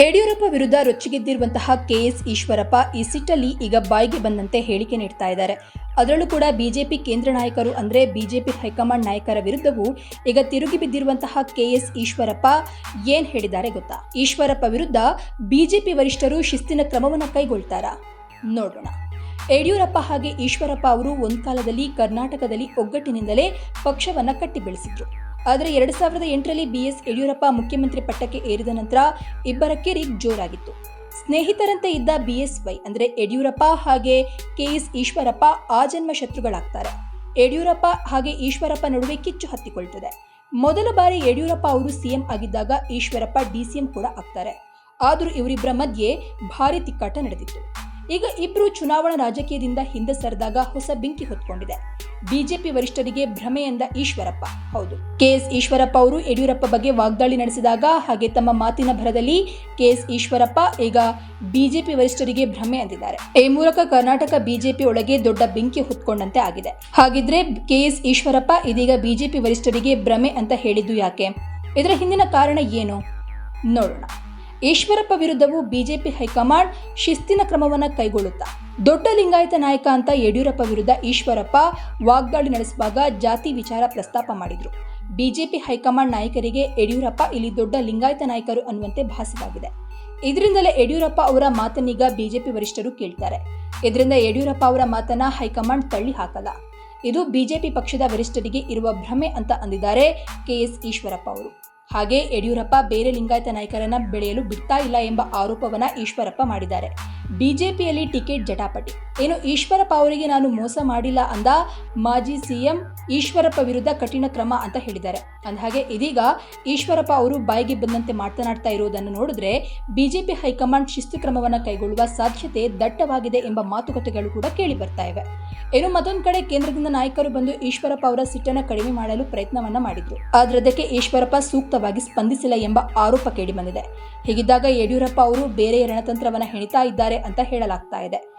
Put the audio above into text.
ಯಡಿಯೂರಪ್ಪ ವಿರುದ್ಧ ರೊಚ್ಚಿಗೆದ್ದಿರುವಂತಹ ಕೆಎಸ್ ಈಶ್ವರಪ್ಪ ಈ ಸಿಟ್ಟಲ್ಲಿ ಈಗ ಬಾಯಿಗೆ ಬಂದಂತೆ ಹೇಳಿಕೆ ನೀಡ್ತಾ ಇದ್ದಾರೆ. ಅದರಲ್ಲೂ ಕೂಡ ಬಿಜೆಪಿ ಕೇಂದ್ರ ನಾಯಕರು ಅಂದರೆ ಬಿಜೆಪಿ ಹೈಕಮಾಂಡ್ ನಾಯಕರ ವಿರುದ್ಧವೂ ಈಗ ತಿರುಗಿ ಬಿದ್ದಿರುವಂತಹ ಕೆಎಸ್ ಈಶ್ವರಪ್ಪ ಏನ್ ಹೇಳಿದ್ದಾರೆ ಗೊತ್ತಾ? ಈಶ್ವರಪ್ಪ ವಿರುದ್ಧ ಬಿಜೆಪಿ ವರಿಷ್ಠರು ಶಿಸ್ತಿನ ಕ್ರಮವನ್ನು ಕೈಗೊಳ್ತಾರಾ? ನೋಡೋಣ. ಯಡಿಯೂರಪ್ಪ ಹಾಗೆ ಈಶ್ವರಪ್ಪ ಅವರು ಒಂದು ಕಾಲದಲ್ಲಿ ಕರ್ನಾಟಕದಲ್ಲಿ ಒಗ್ಗಟ್ಟಿನಿಂದಲೇ ಪಕ್ಷವನ್ನು ಕಟ್ಟಿ ಬೆಳೆಸಿದ್ರು ಆದರೆ ಎರಡು ಸಾವಿರದ ಎಂಟರಲ್ಲಿ ಬಿ ಎಸ್ ಯಡಿಯೂರಪ್ಪ ಮುಖ್ಯಮಂತ್ರಿ ಪಟ್ಟಕ್ಕೆ ಏರಿದ ನಂತರ ಇಬ್ಬರ ಕಿರಿಕ್ ಜೋರಾಗಿತ್ತು. ಸ್ನೇಹಿತರಂತೆ ಇದ್ದ ಬಿ ಎಸ್ ವೈ ಅಂದರೆ ಯಡಿಯೂರಪ್ಪ ಹಾಗೆ ಕೆ ಎಸ್ ಈಶ್ವರಪ್ಪ ಆಜನ್ಮ ಶತ್ರುಗಳಾಗ್ತಾರೆ. ಯಡಿಯೂರಪ್ಪ ಹಾಗೆ ಈಶ್ವರಪ್ಪ ನಡುವೆ ಕಿಚ್ಚು ಹತ್ತಿಕೊಳ್ತದೆ. ಮೊದಲ ಬಾರಿ ಯಡಿಯೂರಪ್ಪ ಅವರು ಸಿಎಂ ಆಗಿದ್ದಾಗ ಈಶ್ವರಪ್ಪ ಡಿ ಸಿ ಎಂ ಕೂಡ ಆಗ್ತಾರೆ. ಆದರೂ ಇವರಿಬ್ಬರ ಮಧ್ಯೆ ಭಾರಿ ತಿಕ್ಕಾಟ ನಡೆದಿತ್ತು. ಈಗ ಇಬ್ಬರು ಚುನಾವಣಾ ರಾಜಕೀಯದಿಂದ ಹಿಂದೆ ಸರಿದಾಗ ಹೊಸ ಬೆಂಕಿ ಹೊತ್ಕೊಂಡಿದೆ. ಬಿಜೆಪಿ ವರಿಷ್ಠರಿಗೆ ಭ್ರಮೆ ಎಂದ ಈಶ್ವರಪ್ಪ. ಹೌದು. ಕೆಎಸ್ ಈಶ್ವರಪ್ಪ ಅವರು ಯಡಿಯೂರಪ್ಪ ಬಗ್ಗೆ ವಾಗ್ದಾಳಿ ನಡೆಸಿದಾಗ ಹಾಗೆ ತಮ್ಮ ಮಾತಿನ ಭರದಲ್ಲಿ ಕೆಎಸ್ ಈಶ್ವರಪ್ಪ ಈಗ ಬಿಜೆಪಿ ವರಿಷ್ಠರಿಗೆ ಭ್ರಮೆ ಅಂದಿದ್ದಾರೆ. ಈ ಮೂಲಕ ಕರ್ನಾಟಕ ಬಿಜೆಪಿ ಒಳಗೆ ದೊಡ್ಡ ಬೆಂಕಿ ಹೊತ್ಕೊಂಡಂತೆ ಆಗಿದೆ. ಹಾಗಿದ್ರೆ ಕೆಎಸ್ ಈಶ್ವರಪ್ಪ ಇದೀಗ ಬಿಜೆಪಿ ವರಿಷ್ಠರಿಗೆ ಭ್ರಮೆ ಅಂತ ಹೇಳಿದ್ದು ಯಾಕೆ? ಇದರ ಹಿಂದಿನ ಕಾರಣ ಏನು? ನೋಡೋಣ. ಈಶ್ವರಪ್ಪ ವಿರುದ್ಧವೂ ಬಿಜೆಪಿ ಹೈಕಮಾಂಡ್ ಶಿಸ್ತಿನ ಕ್ರಮವನ್ನು ಕೈಗೊಳ್ಳುತ್ತಾ? ದೊಡ್ಡ ಲಿಂಗಾಯತ ನಾಯಕ ಅಂತ ಯಡಿಯೂರಪ್ಪ ವಿರುದ್ಧ ಈಶ್ವರಪ್ಪ ವಾಗ್ದಾಳಿ ನಡೆಸುವಾಗ ಜಾತಿ ವಿಚಾರ ಪ್ರಸ್ತಾಪ ಮಾಡಿದ್ರು. ಬಿಜೆಪಿ ಹೈಕಮಾಂಡ್ ನಾಯಕರಿಗೆ ಯಡಿಯೂರಪ್ಪ ಇಲ್ಲಿ ದೊಡ್ಡ ಲಿಂಗಾಯತ ನಾಯಕರು ಅನ್ನುವಂತೆ ಭಾಸವಾಗಿದೆ. ಇದರಿಂದಲೇ ಯಡಿಯೂರಪ್ಪ ಅವರ ಮಾತನ್ನೀಗ ಬಿಜೆಪಿ ವರಿಷ್ಠರು ಕೇಳ್ತಾರೆ. ಇದರಿಂದ ಯಡಿಯೂರಪ್ಪ ಅವರ ಮಾತನ್ನ ಹೈಕಮಾಂಡ್ ತಳ್ಳಿ ಹಾಕಲ್ಲ. ಇದು ಬಿಜೆಪಿ ಪಕ್ಷದ ವರಿಷ್ಠರಿಗೆ ಇರುವ ಭ್ರಮೆ ಅಂತ ಅಂದಿದ್ದಾರೆ ಕೆಎಸ್ ಈಶ್ವರಪ್ಪ ಅವರು. ಹಾಗೆ ಯಡಿಯೂರಪ್ಪ ಬೇರೆ ಲಿಂಗಾಯತ ನಾಯಕರನ್ನ ಬೆಳೆಯಲು ಬಿಡ್ತಾ ಇಲ್ಲ ಎಂಬ ಆರೋಪವನ್ನ ಈಶ್ವರಪ್ಪ ಮಾಡಿದ್ದಾರೆ. ಬಿಜೆಪಿಯಲ್ಲಿ ಟಿಕೆಟ್ ಜಟಾಪಟಿ. ಏನು ಈಶ್ವರಪ್ಪ ಅವರಿಗೆ ನಾನು ಮೋಸ ಮಾಡಿಲ್ಲ ಅಂದ ಮಾಜಿ ಸಿಎಂ ಈಶ್ವರಪ್ಪ ವಿರುದ್ಧ ಕಠಿಣ ಕ್ರಮ ಅಂತ ಹೇಳಿದ್ದಾರೆ. ಅಂದಹಾಗೆ ಇದೀಗ ಈಶ್ವರಪ್ಪ ಅವರು ಬಾಯಿಗೆ ಬಂದಂತೆ ಮಾತನಾಡ್ತಾ ಇರುವುದನ್ನು ನೋಡಿದ್ರೆ ಬಿಜೆಪಿ ಹೈಕಮಾಂಡ್ ಶಿಸ್ತು ಕ್ರಮವನ್ನು ಕೈಗೊಳ್ಳುವ ಸಾಧ್ಯತೆ ದಟ್ಟವಾಗಿದೆ ಎಂಬ ಮಾತುಕತೆಗಳು ಕೂಡ ಕೇಳಿ ಬರ್ತಾ ಇವೆ. ಏನು ಮತ್ತೊಂದು ಕಡೆ ಕೇಂದ್ರದಿಂದ ನಾಯಕರು ಬಂದು ಈಶ್ವರಪ್ಪ ಅವರ ಸಿಟ್ಟನ್ನು ಕಡಿಮೆ ಮಾಡಲು ಪ್ರಯತ್ನವನ್ನ ಮಾಡಿದ್ರು. ಆದ್ರೆ ಅದಕ್ಕೆ ಈಶ್ವರಪ್ಪ ಸೂಕ್ತವಾಗಿ ಸ್ಪಂದಿಸಿಲ್ಲ ಎಂಬ ಆರೋಪ ಕೇಳಿ ಬಂದಿದೆ. ಹೀಗಿದ್ದಾಗ ಯಡಿಯೂರಪ್ಪ ಅವರು ಬೇರೆ ರಣತಂತ್ರವನ್ನು ಹೆಣಿತಾ ಇದ್ದಾರೆ ಅಂತ ಹೇಳಲಾಗ್ತಾ ಇದೆ.